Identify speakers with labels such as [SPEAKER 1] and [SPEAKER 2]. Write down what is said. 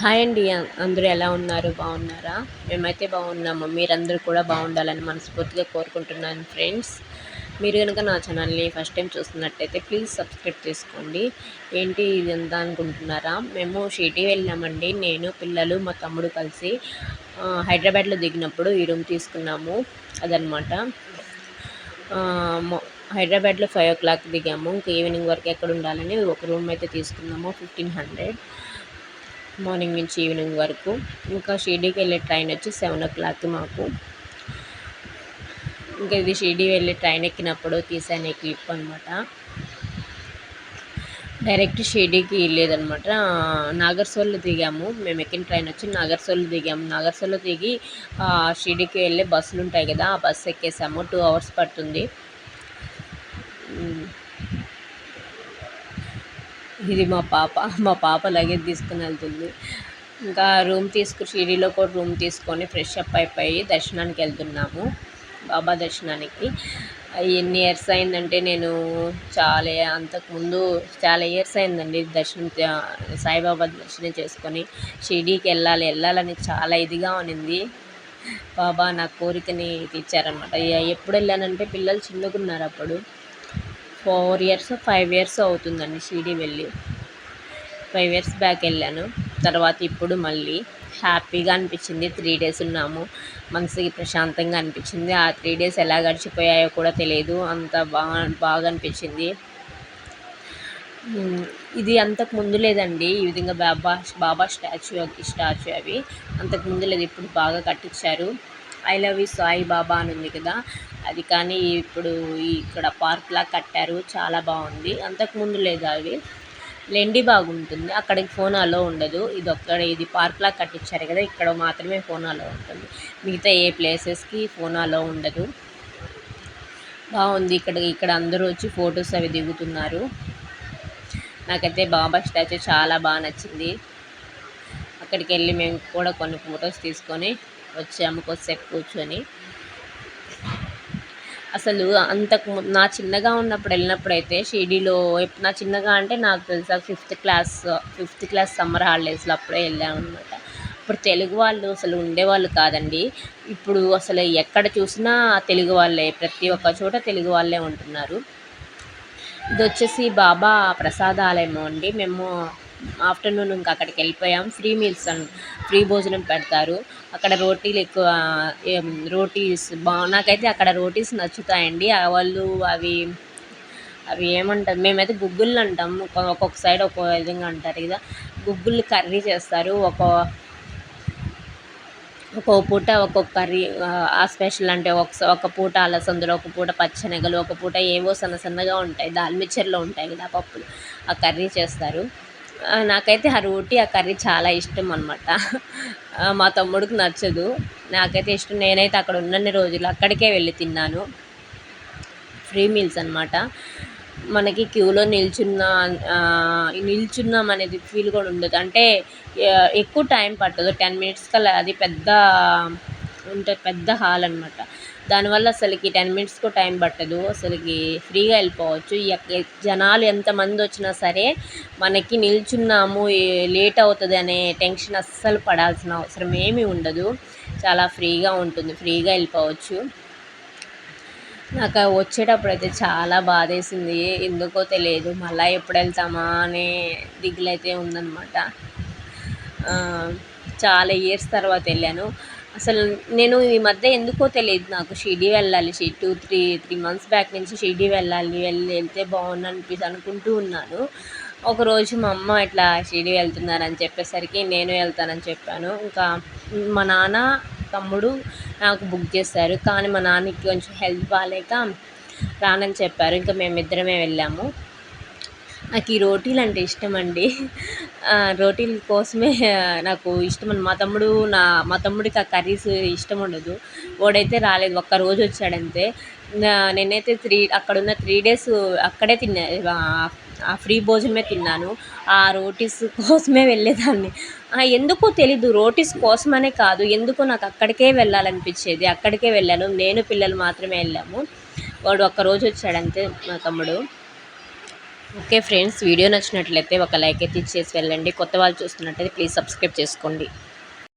[SPEAKER 1] Hi అండి అందరూ ఎలా ఉన్నారు? బాగున్నారా? మేమైతే బాగున్నాము. మీరందరూ కూడా బాగుండాలని మనస్ఫూర్తిగా కోరుకుంటున్నాను ఫ్రెండ్స్. మీరు కనుక నా ఛానల్ని ఫస్ట్ టైం చూస్తున్నట్టయితే ప్లీజ్ సబ్స్క్రైబ్ చేసుకోండి. ఏంటి ఇది ఎంత అనుకుంటున్నారా? మేము షిటీ వెళ్ళామండి. నేను పిల్లలు మా తమ్ముడు కలిసి హైదరాబాద్లో దిగినప్పుడు ఈ రూమ్ తీసుకున్నాము. అదనమాట హైదరాబాద్లో ఫైవ్ ఓ క్లాక్ దిగాము. ఇంకా ఈవినింగ్ వరకు ఎక్కడ ఉండాలని ఒక రూమ్ అయితే తీసుకున్నాము ఫిఫ్టీన్ హండ్రెడ్. మార్నింగ్ నుంచి ఈవినింగ్ వరకు. ఇంకా షిర్డీకి వెళ్ళే ట్రైన్ వచ్చి సెవెన్ ఓ క్లాక్ మాకు. ఇంకా ఇది షిర్డీ వెళ్ళే ట్రైన్ ఎక్కినప్పుడు తీసాను క్లిప్ అనమాట డైరెక్ట్ షిర్డీకి వెళ్ళేదనమాట నాగర్సోల్లో దిగాము. మేము ఎక్కిన ట్రైన్ వచ్చి నాగర్సోల్లో దిగాము. నాగర్సోల్లో దిగి షిర్డీకి వెళ్ళే బస్సులు ఉంటాయి కదా ఆ బస్సు ఎక్కేసాము. టూ అవర్స్ పడుతుంది. ఇది మా పాప మా పాప లగేజ్ తీసుకుని వెళ్తుంది. ఇంకా రూమ్ తీసుకుని షిరిడీలో కూడా రూమ్ తీసుకొని ఫ్రెష్ అప్ అయిపోయి దర్శనానికి వెళ్తున్నాము బాబా దర్శనానికి. ఎన్ని ఇయర్స్ అయిందంటే నేను చాలా అంతకుముందు చాలా ఇయర్స్ అయిందండి దర్శనం సాయిబాబా దర్శనం చేసుకొని షిరిడీకి వెళ్ళాలి వెళ్ళాలని చాలా ఇదిగా ఉన్నింది. బాబా నా కోరికని తీర్చారనమాట ఎప్పుడు వెళ్ళానంటే పిల్లలు చిన్నగా ఉన్నారు అప్పుడు. ఫోర్ ఇయర్స్ ఫైవ్ ఇయర్స్ అవుతుందండి షిరిడి వెళ్ళి. ఫైవ్ ఇయర్స్ బ్యాక్ వెళ్ళాను. తర్వాత ఇప్పుడు మళ్ళీ హ్యాపీగా అనిపించింది. త్రీ డేస్ ఉన్నాము. మనసుకి ప్రశాంతంగా అనిపించింది. ఆ త్రీ డేస్ ఎలా గడిచిపోయాయో కూడా తెలియదు. అంత బాగా బాగా అనిపించింది. ఇది అంతకు ముందు లేదండి. ఈ విధంగా బాబా బాబా స్టాచ్యూ స్టాచ్యూ అవి అంతకు ముందు లేదు. ఇప్పుడు బాగా కట్టించారు. I love you Sai Baba అని ఉంది కదా. అది కానీ ఇప్పుడు ఇక్కడ పార్క్లా కట్టారు. చాలా బాగుంది. అంతకుముందు లేదు అవి లెండి బాగుంటుంది. అక్కడికి ఫోన్ అలో ఉండదు. ఇది ఒక్కడ ఇది పార్క్లా కట్టించారు కదా. ఇక్కడ మాత్రమే ఫోన్ అలో ఉంటుంది. మిగతా ఏ ప్లేసెస్కి ఫోన్ అలో ఉండదు. బాగుంది. ఇక్కడ ఇక్కడ అందరూ వచ్చి ఫొటోస్ అవి దిగుతున్నారు. నాకైతే బాబా స్టాచ్యూ చాలా బాగా నచ్చింది. అక్కడికి వెళ్ళి మేము కూడా కొన్ని ఫొటోస్ తీసుకొని వచ్చాము కొద్దిసేపు కూర్చొని. అసలు అంతకు నా చిన్నగా ఉన్నప్పుడు వెళ్ళినప్పుడు అయితే షిరిడీలో నా చిన్నగా అంటే నాకు తెలుసా fifth class fifth class summer హాలిడేస్లో అప్పుడే వెళ్ళాము అనమాట ఇప్పుడు తెలుగు వాళ్ళు అసలు ఉండేవాళ్ళు కాదండి. ఇప్పుడు అసలు ఎక్కడ చూసినా తెలుగు వాళ్ళే ప్రతి ఒక్క చోట తెలుగు వాళ్ళే ఉంటున్నారు. ఇది వచ్చేసి బాబా ప్రసాదాలయము అండి. మేము ఆఫ్టర్నూన్ ఇంకా అక్కడికి వెళ్ళిపోయాం. ఫ్రీ మీల్స్ ఫ్రీ భోజనం పెడతారు. అక్కడ రోటీలు ఎక్కువ రోటీస్ బా నాకైతే అక్కడ రోటీస్ నచ్చుతాయండి. వాళ్ళు అవి అవి ఏమంటారు మేమైతే గుగ్గుళ్ళు అంటాం. ఒక్కొక్క సైడ్ ఒక్కొక్క విధంగా అంటారు కదా. గుగ్గుళ్ళు కర్రీ చేస్తారు. ఒక ఒక్కొక్క పూట ఒక్కొక్క కర్రీ ఆ స్పెషల్ అంటే ఒక ఒక పూట అలసందలు ఒక పూట పచ్చనగలు ఒక పూట ఏవో సన్న సన్నగా ఉంటాయి. దాల్మిచ్చర్లో ఉంటాయి కదా పప్పులు. ఆ కర్రీ చేస్తారు. నాకైతే ఆ రోటీ ఆ కర్రీ చాలా ఇష్టం అనమాట మా తమ్ముడికి నచ్చదు. నాకైతే ఇష్టం. నేనైతే అక్కడ ఉన్నన్ని రోజులు అక్కడికే వెళ్ళి తిన్నాను. ఫ్రీ మీల్స్ అనమాట మనకి క్యూలో నిల్చున్న నిల్చున్నాం అనేది ఫీల్ కూడా ఉండదు. అంటే ఎక్కువ టైం పట్టదు. టెన్ మినిట్స్ కల్లా అది పెద్ద ఉంటుంది పెద్ద హాల్ అనమాట దానివల్ల అసలుకి టెన్ మినిట్స్కు టైం పట్టదు అసలుకి ఫ్రీగా వెళ్ళిపోవచ్చు. జనాలు ఎంతమంది వచ్చినా సరే మనకి నిల్చున్నాము లేట్ అవుతుంది అనే టెన్షన్ అస్సలు పడాల్సిన అవసరం ఏమీ ఉండదు. చాలా ఫ్రీగా ఉంటుంది ఫ్రీగా వెళ్ళిపోవచ్చు. నాకు వచ్చేటప్పుడు అయితే చాలా బాధేసింది. ఎందుకో తెలియదు మళ్ళీ ఎప్పుడు వెళ్తామా అనే దిగులైతే ఉందన్నమాట. చాలా ఇయర్స్ తర్వాత వెళ్ళాను. అసలు నేను ఈ మధ్య ఎందుకో తెలియదు నాకు షిరిడి వెళ్ళాలి. షి two three three months back నుంచి షిరిడి వెళ్ళాలి వెళ్ళి వెళ్తే బాగుండు అనిపిసి అనుకుంటూ ఉన్నాను. ఒకరోజు మా అమ్మ ఇట్లా షిరిడి వెళ్తున్నారని చెప్పేసరికి నేను వెళ్తానని చెప్పాను. ఇంకా మా నాన్న తమ్ముడు నాకు బుక్ చేశారు. కానీ మా నాన్నకి కొంచెం హెల్త్ బాగాలేక రానని చెప్పారు. ఇంకా మేమిద్దరమే వెళ్ళాము. నాకు ఈ రోటీలు అంటే ఇష్టం అండి. రోటీల కోసమే నాకు ఇష్టం మా తమ్ముడు నా మా తమ్ముడికి ఆ కర్రీస్ ఇష్టం ఉండదు. వాడైతే రాలేదు ఒక్క రోజు వచ్చాడంతే. నేనైతే త్రీ అక్కడున్న త్రీ డేస్ అక్కడే తిన్నా ఆ ఫ్రీ భోజనమే తిన్నాను. ఆ రోటీస్ కోసమే వెళ్ళేదాన్ని. ఎందుకో తెలీదు రోటీస్ కోసమనే కాదు ఎందుకో నాకు అక్కడికే వెళ్ళాలనిపించేది అక్కడికే వెళ్ళాను. నేను పిల్లలు మాత్రమే వెళ్ళాము. వాడు ఒక్కరోజు వచ్చాడంతే మా తమ్ముడు. ఓకే ఫ్రెండ్స్ వీడియో నచ్చినట్లయితే ఒక లైక్ అయితే ఇచ్చేసి వెళ్ళండి. కొత్త వాళ్ళు చూస్తున్నట్టయితే ప్లీజ్ సబ్స్క్రైబ్ చేసుకోండి.